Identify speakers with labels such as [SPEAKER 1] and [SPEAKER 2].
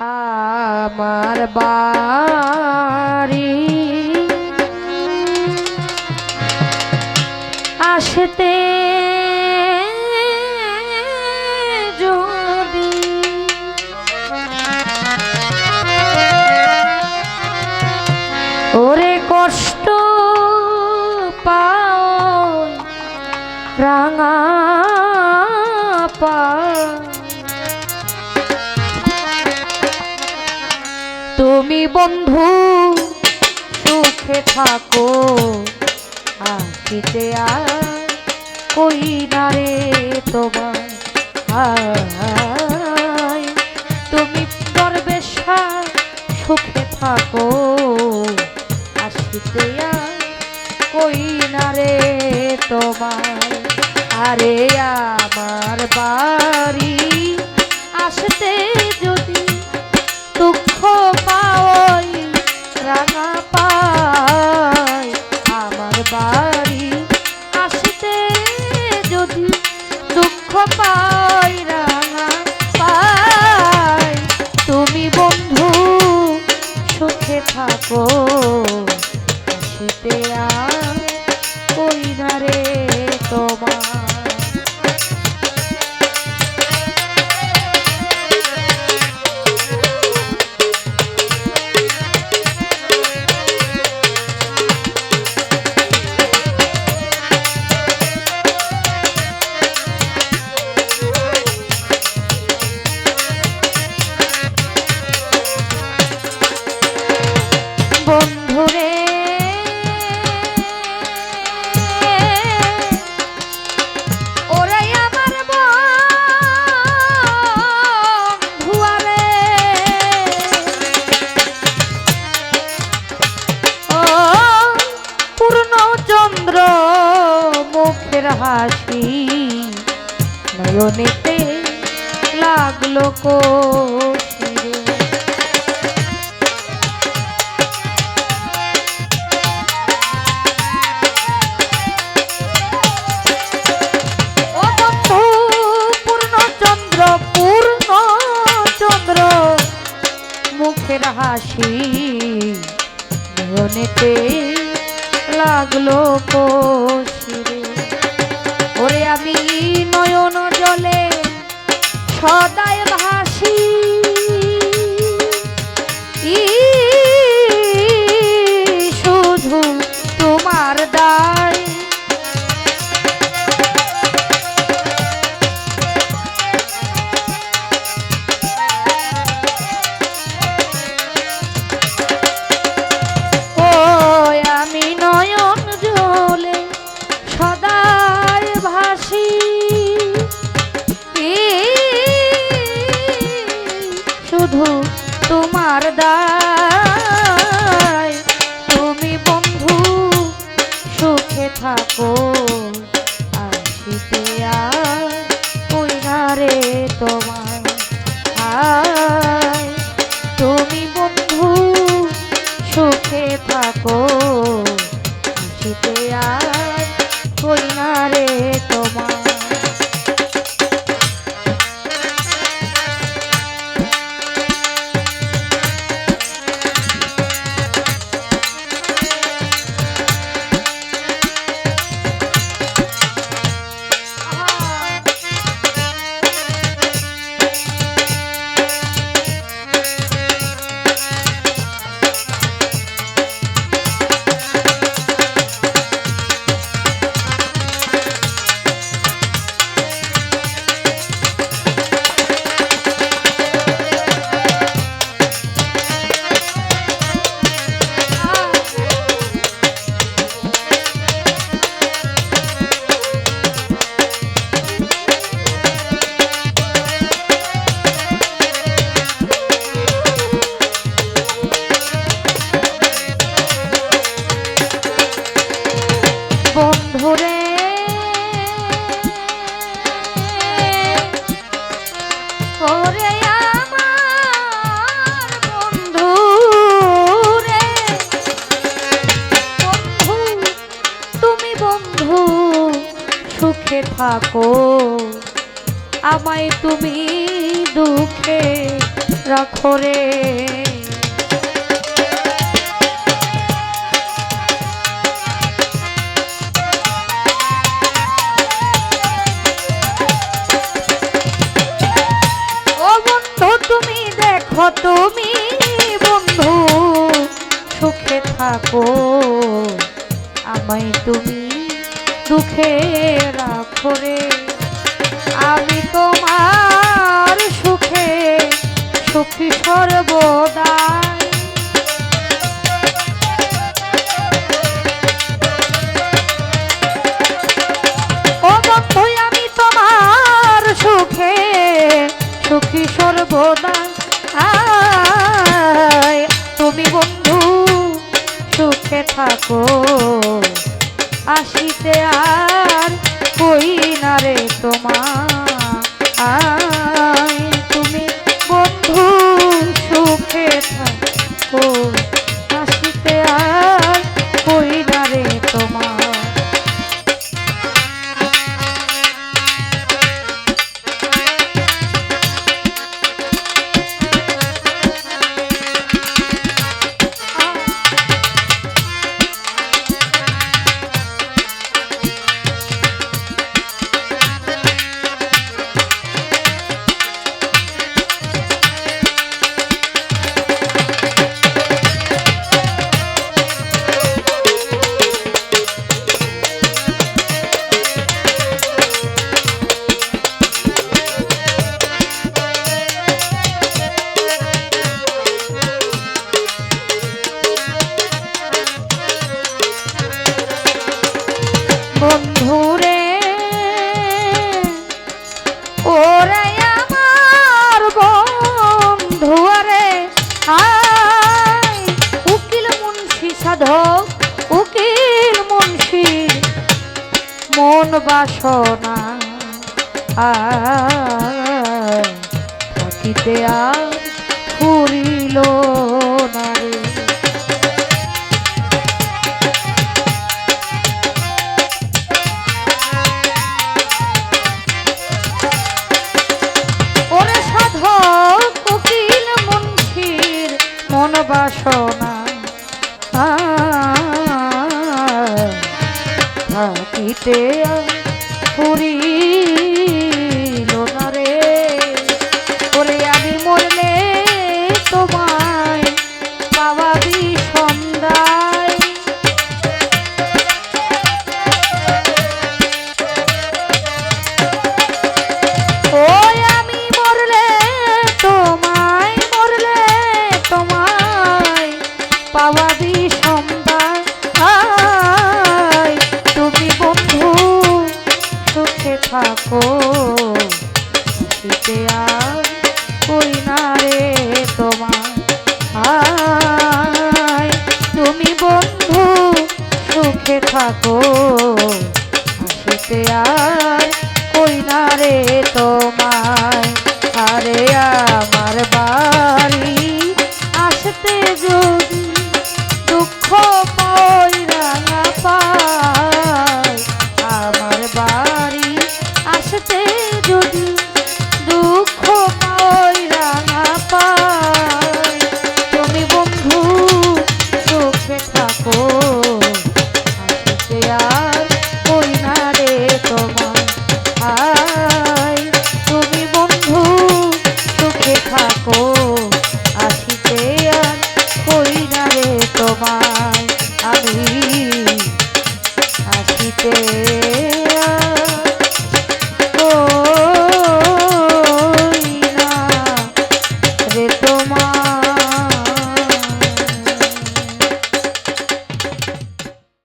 [SPEAKER 1] আমার বাড়ি। আসতে বন্ধু, সুখে থাকো। আসিতে আর কই না রে তোমার তুমি দরবেশা সুখে থাকো। আসিতে আর কই না রে তোমার আরে আমার বাড়ি আসতে হাসি নয়নেতে লাগল কো বন্ধু তোমার দায়। তুমি বন্ধু সুখে থাকো। তুমি দুঃখে রাখো রে। তুমি দেখো, তুমি বন্ধু, সুখে থাকো। আমায় তুমি দুঃখে রাখো রে। আমি তোমার সুখে সুখী সর্বদাই। আমি তোমার সুখে সুখী সর্বদা আয়, তুমি বন্ধু সুখে থাকো। আসিতে আর কই না রে তোমার তুমি বন্ধু সুখে থাকো। বাসনা। থাকিতে আর ফুরিল থাকিতে পুরিল শীতে আর কই না রে তোমার আয়। তুমি বন্ধু, সুখে থাকো, হাসিতে আর কই না রে তোমায় আরে আমার বাড়ি আসতে